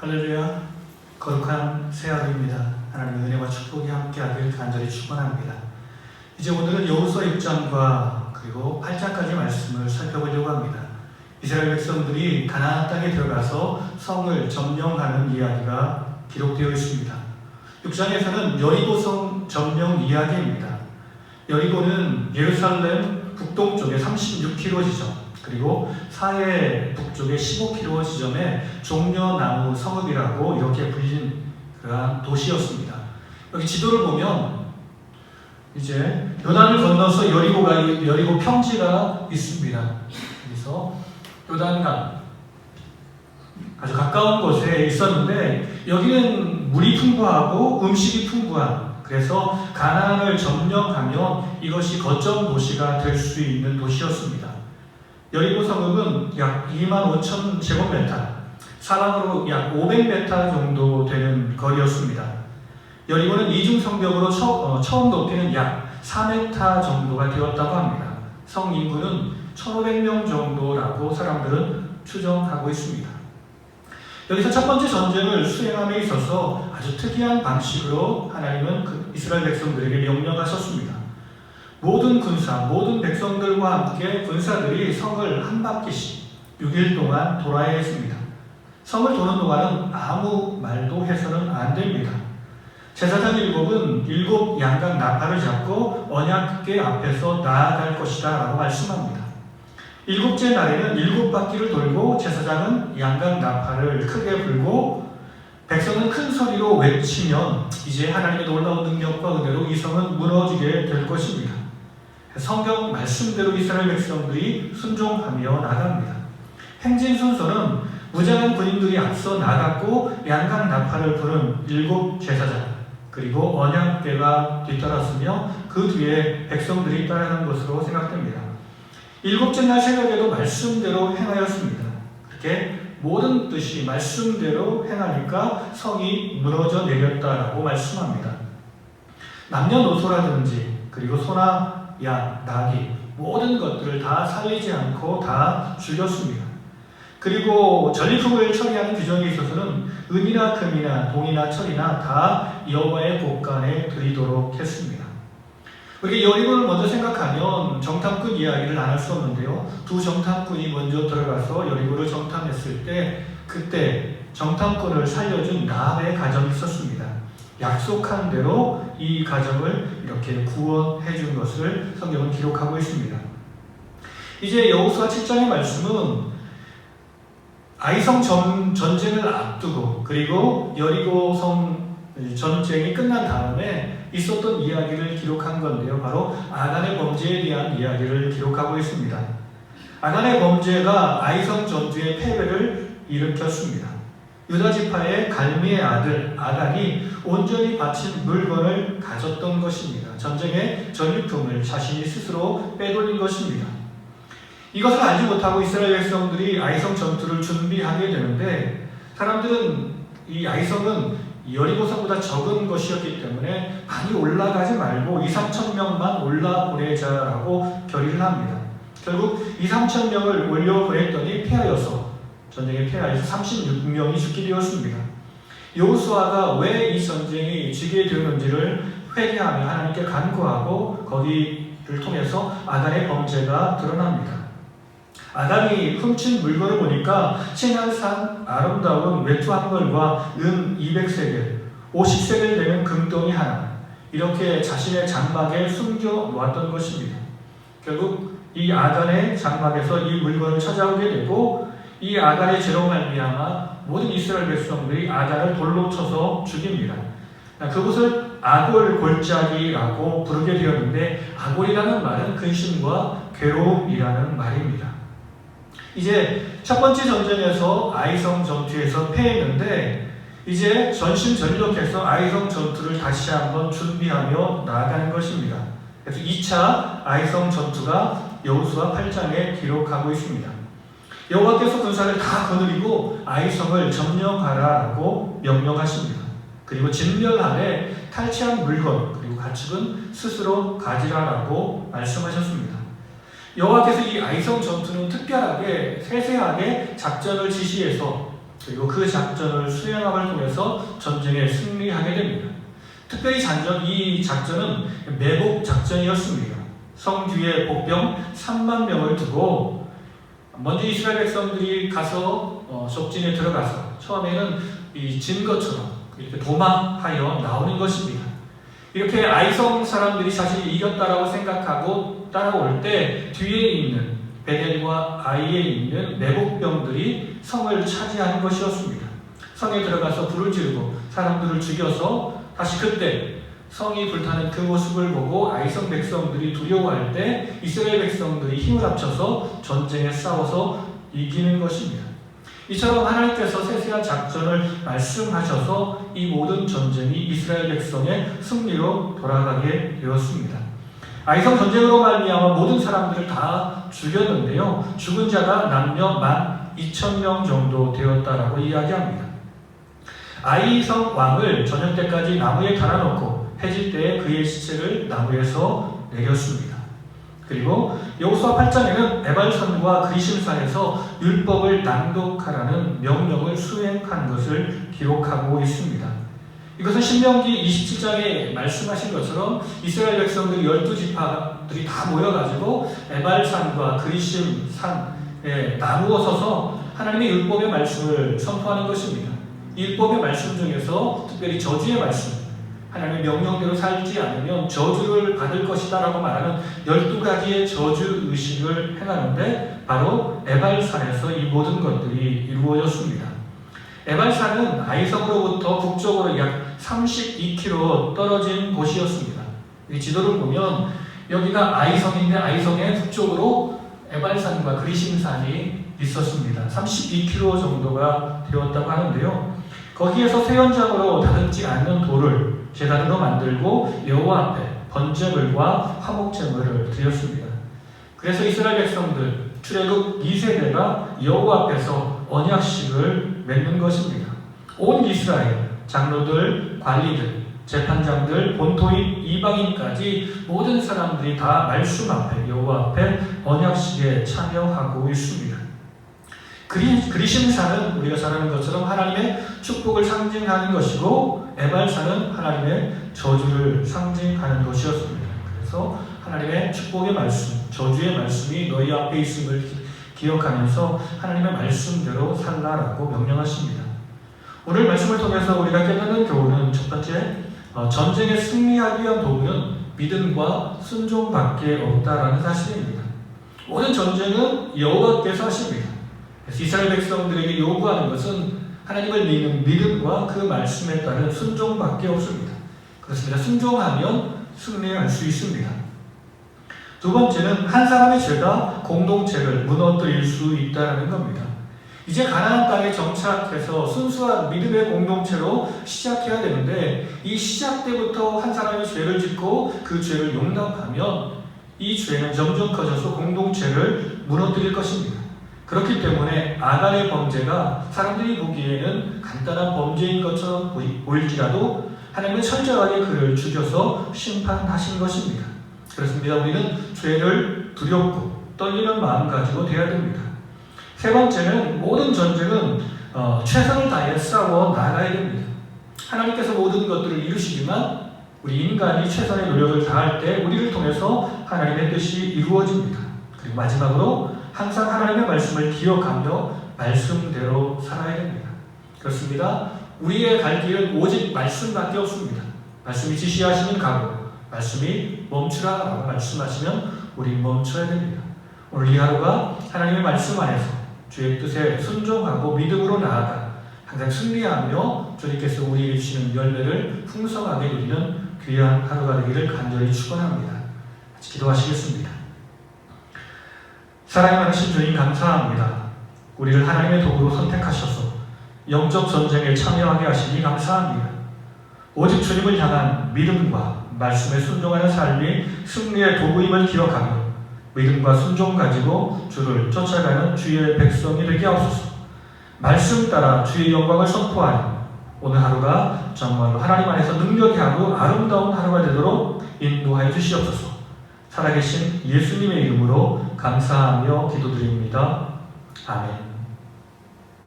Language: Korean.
할렐루야 거룩한 새하루입니다. 하나님의 은혜와 축복이 함께하길 간절히 축원합니다. 이제 오늘은 여호수아 6장과 그리고 8장까지 말씀을 살펴보려고 합니다. 이스라엘 백성들이 가나안 땅에 들어가서 성을 점령하는 이야기가 기록되어 있습니다. 6장에서는 여리고성 점령 이야기입니다. 여리고는 예루살렘 북동쪽에 36km 지점 그리고 사해 북쪽에 15km 지점에 종려나무 성읍이라고 이렇게 불린 그러한 도시였습니다. 여기 지도를 보면 이제 요단을 건너서 여리고가 여리고 평지가 있습니다. 그래서 요단강 아주 가까운 곳에 있었는데 여기는 물이 풍부하고 음식이 풍부한 그래서 가나안을 점령하면 이것이 거점 도시가 될 수 있는 도시였습니다. 여리고 성읍은 약 2만 5천 제곱미터, 사방으로 약 500m 정도 되는 거리였습니다. 여리고는 이중 성벽으로 처, 어, 처음 높이는 약 4m 정도가 되었다고 합니다. 성 인구는 1,500명 정도라고 사람들은 추정하고 있습니다. 여기서 첫 번째 전쟁을 수행함에 있어서 아주 특이한 방식으로 하나님은 그 이스라엘 백성들에게 명령하셨습니다. 모든 군사, 모든 백성들과 함께 군사들이 성을 한 바퀴씩 6일 동안 돌아야 했습니다. 성을 도는 동안은 아무 말도 해서는 안 됩니다. 제사장 일곱은 일곱 양각 나팔을 잡고 언약궤 앞에서 나아갈 것이다 라고 말씀합니다. 일곱째 날에는 일곱 바퀴를 돌고 제사장은 양각 나팔을 크게 불고 백성은 큰 소리로 외치면 이제 하나님의 놀라운 능력과 은혜로 이 성은 무너지게 될 것입니다. 성경 말씀대로 이스라엘 백성들이 순종하며 나갑니다. 행진 순서는 무장한 군인들이 앞서 나갔고 양각 나팔을 부는 일곱 제사장 그리고 언약궤가 뒤따랐으며 그 뒤에 백성들이 따라간 것으로 생각됩니다. 일곱째 날 새벽에도 말씀대로 행하였습니다. 그렇게 모든 뜻이 말씀대로 행하니까 성이 무너져 내렸다라고 말씀합니다. 남녀노소라든지 그리고 소나 양, 나귀 모든 것들을 다 살리지 않고 다 죽였습니다. 그리고 전리품을 처리하는 규정에 있어서는 은이나 금이나 동이나 철이나 다 여호와의 곳간에 드리도록 했습니다. 우리가 여리고를 먼저 생각하면 정탐꾼 이야기를 안 할 수 없는데요. 두 정탐꾼이 먼저 들어가서 여리고를 정탐했을 때 그때 정탐꾼을 살려준 나합의 가정이 있었습니다. 약속한 대로 이 가정을 이렇게 구원해 준 것을 성경은 기록하고 있습니다. 이제 여호수아 7장의 말씀은 아이성 전, 전쟁을 앞두고 그리고 여리고성 전쟁이 끝난 다음에 있었던 이야기를 기록한 건데요. 바로 아간의 범죄에 대한 이야기를 기록하고 있습니다. 아간의 범죄가 아이성 전투의 패배를 일으켰습니다. 유다 지파의 갈미의 아들 아간이 온전히 바친 물건을 가졌던 것입니다. 전쟁의 전리품을 자신이 스스로 빼돌린 것입니다. 이것을 알지 못하고 이스라엘 백성들이 아이성 전투를 준비하게 되는데 사람들은 이 아이성은 여리고성보다 적은 것이었기 때문에 많이 올라가지 말고 2, 3천 명만 올라 보내자라고 결의를 합니다. 결국 2, 3천 명을 올려 보냈더니 패하여서 전쟁에 패하여서 36명이 죽게 되었습니다. 여호수아가 왜 이 전쟁이 지게 되었는지를 회개하며 하나님께 간구하고 거기를 통해서 아간의 범죄가 드러납니다. 아담이 훔친 물건을 보니까 신한산 아름다운 외투 한 벌과 은 200세겔, 50세겔 되는 금덩이 하나 이렇게 자신의 장막에 숨겨 놓았던 것입니다. 결국 이 아간의 장막에서 이 물건을 찾아오게 되고 이 아간의 죄로 말미암아 모든 이스라엘 백성들이 아간을 돌로 쳐서 죽입니다. 그곳을 아골 골짜기라고 부르게 되었는데 아골이라는 말은 근심과 괴로움이라는 말입니다. 이제 첫 번째 전쟁에서 아이성 전투에서 패했는데 이제 전심전력해서 아이성 전투를 다시 한번 준비하며 나아가는 것입니다. 그래서 2차 아이성 전투가 여호수아 8장에 기록하고 있습니다. 여호와께서 군사를 다 거느리고 아이성을 점령하라고 명령하십니다. 그리고 진멸하되 탈취한 물건 그리고 가축은 스스로 가지라라고 말씀하셨습니다. 여호와께서 이 아이성 전투는 특별하게 세세하게 작전을 지시해서 그리고 그 작전을 수행함을 통해서 전쟁에 승리하게 됩니다. 특별히 잔전, 이 작전은 매복 작전이었습니다. 성 뒤에 복병 3만 명을 두고 먼저 이스라엘 백성들이 가서 어, 적진에 들어가서 처음에는 이 증거처럼 이렇게 도망하여 나오는 것입니다. 이렇게 아이성 사람들이 사실 이겼다라고 생각하고 따라올 때 뒤에 있는 베델과 아이에 있는 매복병들이 성을 차지하는 것이었습니다. 성에 들어가서 불을 지르고 사람들을 죽여서 다시 그때 성이 불타는 그 모습을 보고 아이성 백성들이 두려워할 때 이스라엘 백성들이 힘을 합쳐서 전쟁에 싸워서 이기는 것입니다. 이처럼 하나님께서 세세한 작전을 말씀하셔서 이 모든 전쟁이 이스라엘 백성의 승리로 돌아가게 되었습니다. 아이성 전쟁으로 말미암아 모든 사람들을 다 죽였는데요. 죽은 자가 남녀 만 2천 명 정도 되었다라고 이야기합니다. 아이성 왕을 저녁 때까지 나무에 달아놓고 해질 때에 그의 시체를 나무에서 내렸습니다. 그리고 여호수아 8장에는 에발선과 그리심산에서 율법을 낭독하라는 명령을 수행한 것을 기록하고 있습니다. 이것은 신명기 27장에 말씀하신 것처럼 이스라엘 백성들 12지파들이 다 모여가지고 에발산과 그리심산에 나누어 서서 하나님의 율법의 말씀을 선포하는 것입니다. 율법의 말씀 중에서 특별히 저주의 말씀, 하나님의 명령대로 살지 않으면 저주를 받을 것이다 라고 말하는 12가지의 저주 의식을 행하는데 바로 에발산에서 이 모든 것들이 이루어졌습니다. 에발산은 아이성으로부터 북쪽으로 약 32km 떨어진 곳이었습니다. 이 지도를 보면 여기가 아이성인데 아이성의 북쪽으로 에발산과 그리심산이 있었습니다. 32km 정도가 되었다고 하는데요. 거기에서 새 현장으로 다듬지 않는 돌을 제단으로 만들고 여호와 앞에 번제물과 화목제물을 드렸습니다. 그래서 이스라엘 백성들 출애굽 2세대가 여호와 앞에서 언약식을 맺는 것입니다. 온 이스라엘 장로들, 관리들, 재판장들, 본토인 이방인까지 모든 사람들이 다 말씀 앞에 여호와 앞에 언약식에 참여하고 있습니다. 그리, 그리심산은 우리가 잘 아는 것처럼 하나님의 축복을 상징하는 것이고 에발산은 하나님의 저주를 상징하는 것이었습니다. 그래서 하나님의 축복의 말씀, 저주의 말씀이 너희 앞에 있음을 기억하면서 하나님의 말씀대로 살라라고 명령하십니다. 오늘 말씀을 통해서 우리가 깨닫는 교훈은 첫 번째, 어, 전쟁에 승리하기 위한 도구는 믿음과 순종밖에 없다라는 사실입니다. 모든 전쟁은 여호와께서 하십니다. 이스라엘 백성들에게 요구하는 것은 하나님을 믿는 믿음과 그 말씀에 따른 순종밖에 없습니다. 그렇습니다. 순종하면 승리할 수 있습니다. 두 번째는 한 사람의 죄가 공동체를 무너뜨릴 수 있다는 겁니다. 이제 가나안 땅에 정착해서 순수한 믿음의 공동체로 시작해야 되는데 이 시작 때부터 한 사람이 죄를 짓고 그 죄를 용납하면 이 죄는 점점 커져서 공동체를 무너뜨릴 것입니다. 그렇기 때문에 아간의 범죄가 사람들이 보기에는 간단한 범죄인 것처럼 보일지라도 하나님은 철저하게 그를 죽여서 심판하신 것입니다. 그렇습니다. 우리는 죄를 두렵고 떨리는 마음 가지고 되어야 됩니다. 세 번째는 모든 전쟁은 어, 최선을 다해 싸워 나가야 됩니다. 하나님께서 모든 것들을 이루시지만 우리 인간이 최선의 노력을 다할 때 우리를 통해서 하나님의 뜻이 이루어집니다. 그리고 마지막으로 항상 하나님의 말씀을 기억하며 말씀대로 살아야 됩니다. 그렇습니다. 우리의 갈 길은 오직 말씀밖에 없습니다. 말씀이 지시하시는 가고, 말씀이 멈추라라고 말씀하시면 우리 멈춰야 됩니다. 오늘 이 하루가 하나님의 말씀 안에서 주의 뜻에 순종하고 믿음으로 나아가 항상 승리하며 주님께서 우리에게 주시는 열매를 풍성하게 누리는 귀한 하루가 되기를 간절히 축원합니다. 같이 기도하시겠습니다. 사랑의 많으신 주님 감사합니다. 우리를 하나님의 도구로 선택하셔서 영적 전쟁에 참여하게 하시니 감사합니다. 오직 주님을 향한 믿음과 말씀에 순종하는 삶이 승리의 도구임을 기억하며 믿음과 순종 가지고 주를 쫓아가는 주의 백성이 되게 하옵소서. 말씀 따라 주의 영광을 선포하니 오늘 하루가 정말로 하나님 안에서 능력의 하루, 아름다운 하루가 되도록 인도하여 주시옵소서. 살아계신 예수님의 이름으로 감사하며 기도드립니다. 아멘.